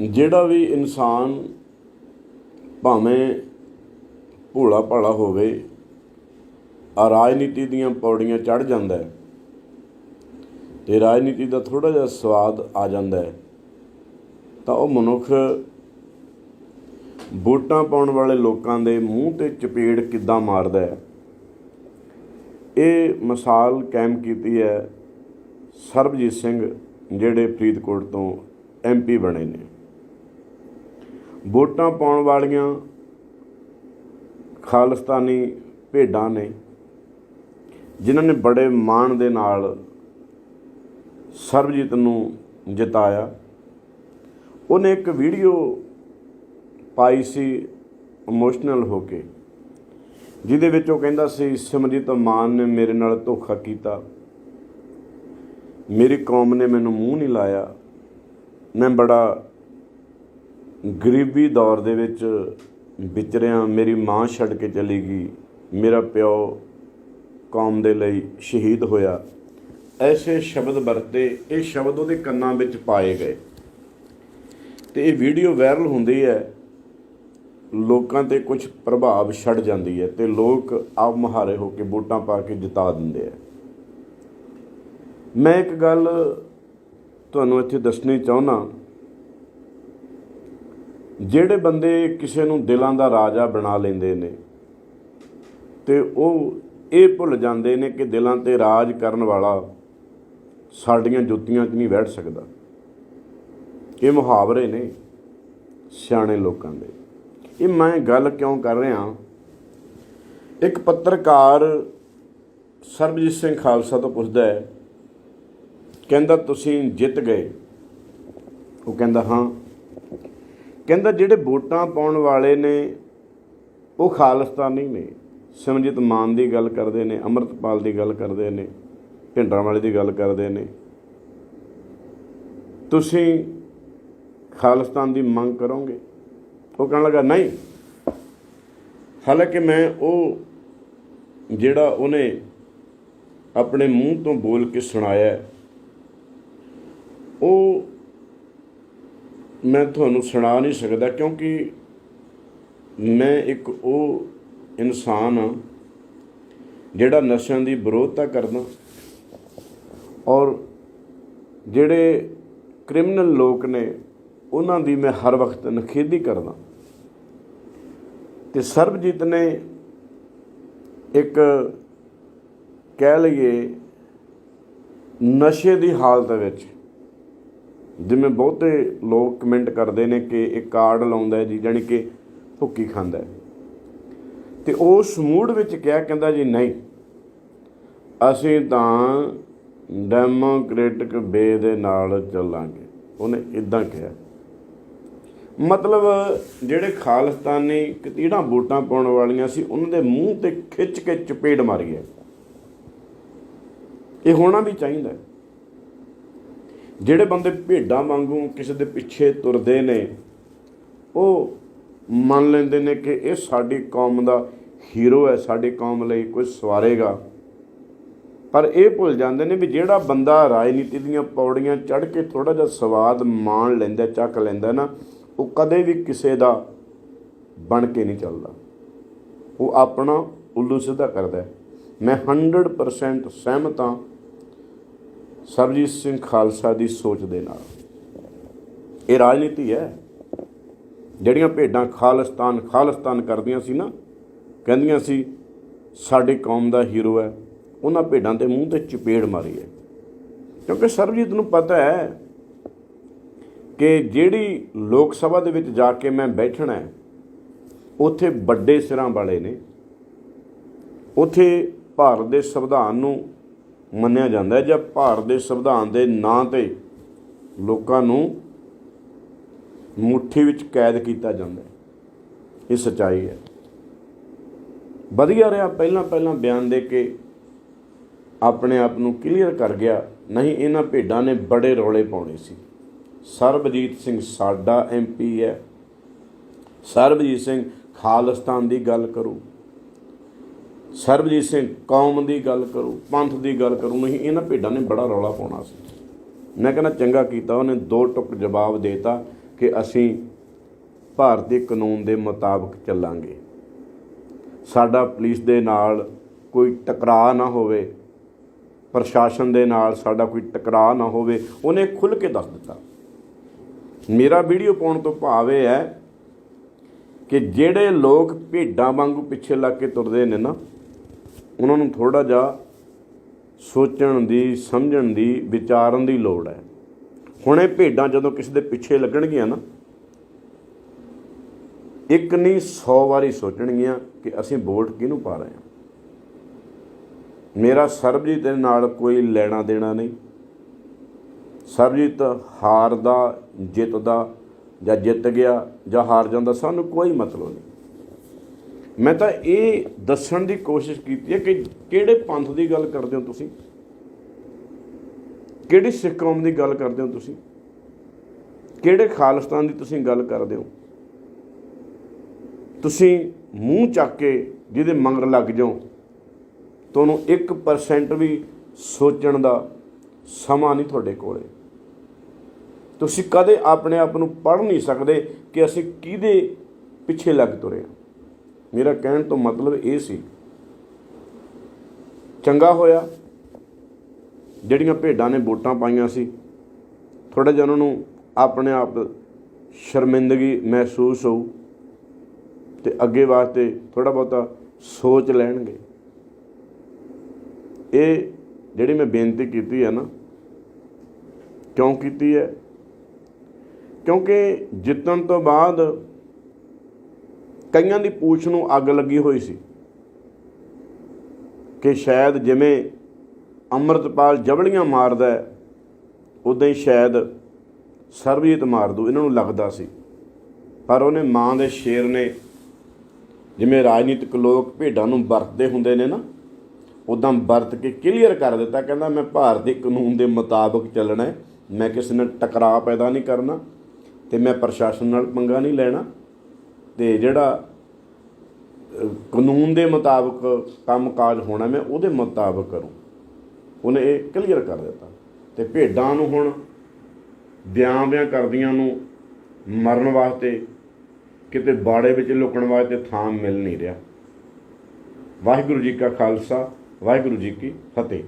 ਜਿਹੜਾ ਵੀ ਇਨਸਾਨ ਭਾਵੇਂ ਭੋਲਾ ਭਾਲਾ ਹੋਵੇ ਆ ਰਾਜਨੀਤੀ ਦੀਆਂ ਪੌੜੀਆਂ ਚੜ ਜਾਂਦਾ ਹੈ ਤੇ ਰਾਜਨੀਤੀ ਦਾ ਥੋੜਾ ਜਿਹਾ ਸਵਾਦ ਆ ਜਾਂਦਾ ਹੈ, ਤਾਂ ਉਹ ਮਨੁੱਖ ਵੋਟਾਂ ਪਾਉਣ ਵਾਲੇ ਲੋਕਾਂ ਦੇ ਮੂੰਹ ਤੇ ਚਪੇੜ ਕਿੱਦਾਂ ਮਾਰਦਾ ਹੈ? ਇਹ ਮਿਸਾਲ ਕਾਇਮ ਕੀਤੀ ਹੈ ਸਰਬਜੀਤ ਸਿੰਘ, ਜਿਹੜੇ ਫਰੀਦਕੋਟ ਤੋਂ ਐਮਪੀ ਬਣੇ ਨੇ। ਵੋਟਾਂ ਪਾਉਣ ਵਾਲੀਆਂ ਖਾਲਿਸਤਾਨੀ ਭੇਡਾਂ ਨੇ, ਜਿਨ੍ਹਾਂ ਨੇ ਬੜੇ ਮਾਣ ਦੇ ਨਾਲ ਸਰਬਜੀਤ ਨੂੰ ਜਿਤਾਇਆ। ਉਹਨੇ ਇੱਕ ਵੀਡੀਓ ਪਾਈ ਸੀ ਇਮੋਸ਼ਨਲ ਹੋ ਕੇ, ਜਿਹਦੇ ਵਿੱਚ ਉਹ ਕਹਿੰਦਾ ਸੀ, ਸਿਮਰਜੀਤ ਮਾਨ ਨੇ ਮੇਰੇ ਨਾਲ ਧੋਖਾ ਕੀਤਾ। ਮੇਰੀ ਕੌਮ ਨੇ ਮੈਨੂੰ ਮੂੰਹ ਨਹੀਂ ਲਾਇਆ। ਮੈਂ ਬੜਾ ਗਰੀਬੀ ਦੌਰ ਦੇ ਵਿੱਚ ਵਿਚਰਿਆ ਮੇਰੀ ਮਾਂ ਛੱਡ ਕੇ ਚਲੀ ਗਈ, ਮੇਰਾ ਪਿਓ ਕੌਮ ਦੇ ਲਈ ਸ਼ਹੀਦ ਹੋਇਆ। ਐਸੇ ਸ਼ਬਦ ਵਰਤੇ, ਇਹ ਸ਼ਬਦ ਉਹਦੇ ਕੰਨਾਂ ਵਿੱਚ ਪਾਏ ਗਏ। ਤੇ ਇਹ ਵੀਡੀਓ ਵਾਇਰਲ ਹੁੰਦੀ ਹੈ, ਲੋਕਾਂ ਤੇ ਕੁਝ ਪ੍ਰਭਾਵ ਛੱਡ ਜਾਂਦੀ ਹੈ ਤੇ ਲੋਕ ਆਪ ਮਹਾਰੇ ਹੋ ਕੇ ਵੋਟਾਂ ਪਾ ਕੇ ਜਿਤਾ ਦਿੰਦੇ ਆ ਮੈਂ ਇੱਕ ਗੱਲ ਤੁਹਾਨੂੰ ਇੱਥੇ ਦੱਸਣੀ ਚਾਹੁੰਦਾ ਜਿਹੜੇ ਬੰਦੇ ਕਿਸੇ ਨੂੰ ਦਿਲਾਂ ਦਾ ਰਾਜਾ ਬਣਾ ਲੈਂਦੇ ਨੇ ਤੇ ਉਹ ਇਹ ਭੁੱਲ ਜਾਂਦੇ ਨੇ ਕਿ ਦਿਲਾਂ ਤੇ ਰਾਜ ਕਰਨ ਵਾਲਾ ਸਾਡੀਆਂ ਜੁੱਤੀਆਂ 'ਚ ਨਹੀਂ ਬੈਠ ਸਕਦਾ। ਇਹ ਮੁਹਾਵਰੇ ਨੇ ਸਿਆਣੇ ਲੋਕਾਂ ਦੇ। ਇਹ ਮੈਂ ਗੱਲ ਕਿਉਂ ਕਰ ਰਿਹਾ? ਇੱਕ ਪੱਤਰਕਾਰ ਸਰਬਜੀਤ ਸਿੰਘ ਖਾਲਸਾ ਤੋਂ ਪੁੱਛਦਾ ਹੈ ਕਹਿੰਦਾ ਤੁਸੀਂ ਜਿੱਤ ਗਏ। ਉਹ ਕਹਿੰਦਾ, ਹਾਂ। ਕਹਿੰਦਾ, ਜਿਹੜੇ ਵੋਟਾਂ ਪਾਉਣ ਵਾਲੇ ਨੇ, ਉਹ ਖਾਲਿਸਤਾਨੀ ਨੇ। ਸਿਮਰਜੀਤ ਮਾਨ ਦੀ ਗੱਲ ਕਰਦੇ ਨੇ, ਅਮਰਤਪਾਲ ਦੀ ਗੱਲ ਕਰਦੇ ਨੇ ਢਿੰਡਰਾਂ ਵਾਲੇ ਦੀ ਗੱਲ ਕਰਦੇ ਨੇ। ਤੁਸੀਂ ਖਾਲਿਸਤਾਨ ਦੀ ਮੰਗ ਕਰੋਗੇ? ਉਹ ਕਹਿਣ ਲੱਗਾ, ਨਹੀਂ। ਹਾਲਾਂਕਿ ਮੈਂ ਉਹ ਜਿਹੜਾ ਉਹਨੇ ਆਪਣੇ ਮੂੰਹ ਤੋਂ ਬੋਲ ਕੇ ਸੁਣਾਇਆ ਉਹ ਮੈਂ ਤੁਹਾਨੂੰ ਸੁਣਾ ਨਹੀਂ ਸਕਦਾ ਕਿਉਂਕਿ ਮੈਂ ਇੱਕ ਉਹ ਇਨਸਾਨ ਹਾਂ ਜਿਹੜਾ ਨਸ਼ਿਆਂ ਦੀ ਵਿਰੋਧਤਾ ਕਰਦਾ ਔਰ ਜਿਹੜੇ ਕ੍ਰਿਮੀਨਲ ਲੋਕ ਨੇ ਉਹਨਾਂ ਦੀ ਮੈਂ ਹਰ ਵਕਤ ਨਖੇਦੀ ਕਰਦਾ। ਤੇ ਸਰਬਜੀਤ ਨੇ ਇੱਕ ਕਹਿ ਲਈਏ ਨਸ਼ੇ ਦੀ ਹਾਲਤ ਵਿੱਚ ਜਿਵੇਂ ਬਹੁਤੇ ਲੋਕ ਕਮੈਂਟ ਕਰਦੇ ਨੇ ਕਿ ਇਹ ਕਾਰਡ ਲਾਉਂਦਾ ਜੀ, ਜਾਣੀ ਕਿ ਭੁੱਕੀ ਖਾਂਦਾ ਹੈ। ਤੇ ਉਸ ਮੂਡ ਵਿੱਚ ਕਿਹਾ, ਕਹਿੰਦਾ ਜੀ, ਨਹੀਂ, ਅਸੀਂ ਤਾਂ ਡੈਮੋਕ੍ਰੈਟਿਕ ਵੇ ਦੇ ਨਾਲ ਚੱਲਾਂਗੇ। ਉਹਨੇ ਇਦਾਂ ਕਿਹਾ। ਮਤਲਬ ਜਿਹੜੇ ਖਾਲਿਸਤਾਨੀ ਕਤੀੜਾਂ ਵੋਟਾਂ ਪਾਉਣ ਵਾਲੀਆਂ ਸੀ, ਉਹਨਾਂ ਦੇ ਮੂੰਹ ਤੇ ਖਿੱਚ ਕੇ ਚਪੇੜ ਮਾਰੀ ਹੈ। ਇਹ ਹੋਣਾ ਵੀ ਚਾਹੀਦਾ ਹੈ। ਜਿਹੜੇ ਬੰਦੇ ਭੇਡਾਂ ਵਾਂਗੂ ਕਿਸੇ ਦੇ ਪਿੱਛੇ ਤੁਰਦੇ ਨੇ, ਉਹ ਮੰਨ ਲੈਂਦੇ ਨੇ ਕਿ ਇਹ ਸਾਡੀ ਕੌਮ ਦਾ ਹੀਰੋ ਹੈ, ਸਾਡੀ ਕੌਮ ਲਈ ਕੁਝ ਸਵਾਰੇਗਾ। ਪਰ ਇਹ ਭੁੱਲ ਜਾਂਦੇ ਨੇ ਵੀ ਜਿਹੜਾ ਬੰਦਾ ਰਾਜਨੀਤੀ ਦੀਆਂ ਪੌੜੀਆਂ ਚੜ੍ਹ ਕੇ ਥੋੜਾ ਜਿਹਾ ਸਵਾਦ ਮਾਣ ਲੈਂਦਾ, ਚੱਕ ਲੈਂਦਾ ਨਾ, ਉਹ ਕਦੇ ਵੀ ਕਿਸੇ ਦਾ ਬਣ ਕੇ ਨਹੀਂ ਚੱਲਦਾ। ਉਹ ਆਪਣਾ ਉੱਲੂ ਸਿੱਧਾ ਕਰਦਾ ਮੈਂ 100% ਸਹਿਮਤ ਹਾਂ ਸਰਬਜੀਤ ਸਿੰਘ ਖਾਲਸਾ ਦੀ ਸੋਚ ਦੇ ਨਾਲ। ਇਹ ਰਾਜਨੀਤੀ ਹੈ। ਜਿਹੜੀਆਂ ਭੇਡਾਂ ਖਾਲਿਸਤਾਨ ਖਾਲਿਸਤਾਨ ਕਰਦੀਆਂ ਸੀ ਨਾ, ਕਹਿੰਦੀਆਂ ਸੀ, ਸਾਡੀ ਕੌਮ ਦਾ ਹੀਰੋ ਹੈ। ਉਹਨਾਂ ਭੇਡਾਂ ਦੇ ਮੂੰਹ ਤੇ ਚਪੇੜ ਮਾਰੀ ਹੈ। ਕਿਉਂਕਿ ਸਰਬਜੀਤ ਨੂੰ ਪਤਾ ਹੈ ਕਿ ਜਿਹੜੀ ਲੋਕ ਸਭਾ ਦੇ ਵਿੱਚ ਜਾ ਕੇ ਮੈਂ ਬੈਠਣਾ ਹੈ, ਉੱਥੇ ਵੱਡੇ ਸਿਰਾਂ ਵਾਲੇ ਨੇ। ਉੱਥੇ ਭਾਰਤ ਦੇ ਸੰਵਿਧਾਨ ਨੂੰ ਮੰਨਿਆ ਜਾਂਦਾ ਹੈ, ਜਾਂ ਭਾਰਤ ਦੇ ਸੰਵਿਧਾਨ ਦੇ ਨਾਂ ਤੇ ਲੋਕਾਂ ਨੂੰ ਮੁੱਠੀ ਵਿੱਚ ਕੈਦ ਕੀਤਾ ਜਾਂਦਾ ਹੈ। ਇਹ ਸਚਾਈ ਹੈ। ਵਧੀਆ ਰਿਹਾ ਪਹਿਲਾਂ ਪਹਿਲਾਂ ਬਿਆਨ ਦੇ ਕੇ ਆਪਣੇ ਆਪ ਨੂੰ ਕਲੀਅਰ ਕਰ ਗਿਆ, ਨਹੀਂ ਇਹਨਾਂ ਭੇਡਾਂ ਨੇ ਬੜੇ ਰੌਲੇ ਪਾਉਣੇ ਸੀ। ਸਰਬਜੀਤ ਸਿੰਘ ਸਾਡਾ ਐਮਪੀ ਹੈ। ਸਰਬਜੀਤ ਸਿੰਘ ਖਾਲਿਸਤਾਨ ਦੀ ਗੱਲ ਕਰੂ। ਸਰਬਜੀਤ ਸਿੰਘ, ਕੌਮ ਦੀ ਗੱਲ ਕਰੂ, ਪੰਥ ਦੀ ਗੱਲ ਕਰੂ, ਨਹੀਂ, ਇਹਨਾਂ ਭੇਡਾਂ ਨੇ ਬੜਾ ਰੌਲਾ ਪਾਉਣਾ ਸੀ। ਮੈਂ ਕਹਿੰਦਾ ਚੰਗਾ ਕੀਤਾ, ਉਹਨੇ ਦੋ ਟੁਕ ਜਵਾਬ ਦੇਤਾ ਕਿ ਅਸੀਂ ਭਾਰਤੀ ਕਾਨੂੰਨ ਦੇ ਮੁਤਾਬਕ ਚੱਲਾਂਗੇ। ਸਾਡਾ ਪੁਲਿਸ ਦੇ ਨਾਲ ਕੋਈ ਟਕਰਾਅ ਨਾ ਹੋਵੇ, ਪ੍ਰਸ਼ਾਸਨ ਦੇ ਨਾਲ ਸਾਡਾ ਕੋਈ ਟਕਰਾਅ ਨਾ ਹੋਵੇ, ਉਹਨੇ ਖੁੱਲ੍ਹ ਕੇ ਦੱਸ ਦਿੱਤਾ। ਮੇਰਾ ਵੀਡੀਓ ਪਾਉਣ ਤੋਂ ਭਾਵ ਇਹ ਹੈ ਕਿ ਜਿਹੜੇ ਲੋਕ ਭੇਡਾਂ ਵਾਂਗੂ ਪਿੱਛੇ ਲੱਗ ਕੇ ਤੁਰਦੇ ਨੇ ਨਾ ਉਹਨਾਂ ਨੂੰ ਥੋੜਾ ਜਿਹਾ ਸੋਚਣ ਦੀ, ਸਮਝਣ ਦੀ, ਵਿਚਾਰਨ ਦੀ ਲੋੜ ਹੈ। ਹੁਣ ਇਹ ਭੇਡਾਂ ਜਦੋਂ ਕਿਸੇ ਦੇ ਪਿੱਛੇ ਲੱਗਣਗੀਆਂ ਨਾ, ਇੱਕ ਨਹੀਂ 100 ਵਾਰੀ ਸੋਚਣਗੀਆਂ ਕਿ ਅਸੀਂ ਵੋਟ ਕਿਹਨੂੰ ਪਾ ਰਹੇ ਹਾਂ। ਮੇਰਾ ਸਰਬਜੀਤ ਦੇ ਨਾਲ ਕੋਈ ਲੈਣਾ ਦੇਣਾ ਨਹੀਂ। ਸਰਬਜੀਤ ਹਾਰਦਾ, ਜਿੱਤਦਾ ਜਾਂ ਜਿੱਤ ਗਿਆ ਜਾਂ ਹਾਰ ਜਾਂਦਾ ਸਾਨੂੰ ਕੋਈ ਮਤਲਬ ਨਹੀਂ। ਮੈਂ ਤਾਂ ਇਹ ਦੱਸਣ ਦੀ ਕੋਸ਼ਿਸ਼ ਕੀਤੀ ਹੈ ਕਿ ਕਿਹੜੇ ਪੰਥ ਦੀ ਗੱਲ ਕਰਦੇ ਹੋ ਤੁਸੀਂ? ਕਿਹੜੀ ਸਿੱਖ ਕੌਮ ਦੀ ਗੱਲ ਕਰਦੇ ਹੋ ਤੁਸੀਂ? ਕਿਹੜੇ ਖਾਲਿਸਤਾਨ ਦੀ ਤੁਸੀਂ ਗੱਲ ਕਰਦੇ ਹੋ? ਤੁਸੀਂ ਮੂੰਹ ਚੱਕ ਕੇ ਜਿਹਦੇ ਮੰਗਰ ਲੱਗ ਜਾਓ, ਤੁਹਾਨੂੰ 1% ਵੀ ਸੋਚਣ ਦਾ ਸਮਾਂ ਨਹੀਂ ਤੁਹਾਡੇ ਕੋਲੇ। ਤੁਸੀਂ ਕਦੇ ਆਪਣੇ ਆਪ ਨੂੰ ਪੜ੍ਹ ਨਹੀਂ ਸਕਦੇ ਕਿ ਅਸੀਂ ਕਿਹਦੇ ਪਿੱਛੇ ਲੱਗ ਤੁਰੇ ਹਾਂ। ਮੇਰਾ ਕਹਿਣ ਤੋਂ ਮਤਲਬ ਇਹ ਸੀ, ਚੰਗਾ ਹੋਇਆ, ਜਿਹੜੀਆਂ ਭੇਡਾਂ ਨੇ ਵੋਟਾਂ ਪਾਈਆਂ ਸੀ ਥੋੜਾ ਜਿਹਾ ਉਹਨਾਂ ਨੂੰ ਆਪਣੇ ਆਪ ਸ਼ਰਮਿੰਦਗੀ ਮਹਿਸੂਸ ਹੋਊ ਤੇ ਅੱਗੇ ਵਾਸਤੇ ਥੋੜਾ ਬਹੁਤਾ ਸੋਚ ਲੈਣਗੇ। ਇਹ ਜਿਹੜੀ ਮੈਂ ਬੇਨਤੀ ਕੀਤੀ ਹੈ ਨਾ, ਕਿਉਂ ਕੀਤੀ ਹੈ? ਕਿਉਂਕਿ ਜਿੱਤਣ ਤੋਂ ਬਾਅਦ ਕਈਆਂ ਦੀ ਪੂਛ ਨੂੰ ਅੱਗ ਲੱਗੀ ਹੋਈ ਸੀ ਕਿ ਸ਼ਾਇਦ ਜਿਵੇਂ ਅੰਮ੍ਰਿਤਪਾਲ ਜਬੜੀਆਂ ਮਾਰਦਾ ਹੈ ਉਦਾਂ ਹੀ ਸ਼ਾਇਦ ਸਰਬਜੀਤ ਮਾਰ ਦੂ ਇਹਨਾਂ ਨੂੰ ਲੱਗਦਾ ਸੀ। ਪਰ ਉਹਨੇ ਮਾਂ ਦੇ ਸ਼ੇਰ ਨੇ ਜਿਵੇਂ ਰਾਜਨੀਤਿਕ ਲੋਕ ਭੇਡਾਂ ਨੂੰ ਵਰਤਦੇ ਹੁੰਦੇ ਨੇ ਨਾ ਉਦਾਂ ਵਰਤ ਕੇ ਕਲੀਅਰ ਕਰ ਦਿੱਤਾ, ਕਹਿੰਦਾ ਮੈਂ ਭਾਰਤੀ ਕਾਨੂੰਨ ਦੇ ਮੁਤਾਬਕ ਚੱਲਣਾ ਮੈਂ ਕਿਸੇ ਨਾਲ ਟਕਰਾਅ ਪੈਦਾ ਨਹੀਂ ਕਰਨਾ ਤੇ ਮੈਂ ਪ੍ਰਸ਼ਾਸਨ ਨਾਲ ਪੰਗਾ ਨਹੀਂ ਲੈਣਾ। ਤੇ ਜਿਹੜਾ ਕਾਨੂੰਨ ਦੇ ਮੁਤਾਬਕ ਕੰਮਕਾਜ ਹੋਣਾ, ਮੈਂ ਉਹਦੇ ਮੁਤਾਬਕ ਕਰੂੰ। ਉਹਨੇ ਇਹ ਕਲੀਅਰ ਕਰ ਦਿੱਤਾ। ਤੇ ਭੇਡਾਂ ਨੂੰ ਹੁਣ ਬਿਆਂ ਬਿਆਂ ਕਰਦੀਆਂ ਨੂੰ ਮਰਨ ਵਾਸਤੇ, ਕਿਤੇ ਬਾੜੇ ਵਿੱਚ ਲੁਕਣ ਵਾਸਤੇ ਥਾਂ ਮਿਲ ਨਹੀਂ ਰਿਹਾ। ਵਾਹਿਗੁਰੂ ਜੀ ਕਾ ਖਾਲਸਾ, ਵਾਹਿਗੁਰੂ ਜੀ ਕੀ ਫਤਿਹ।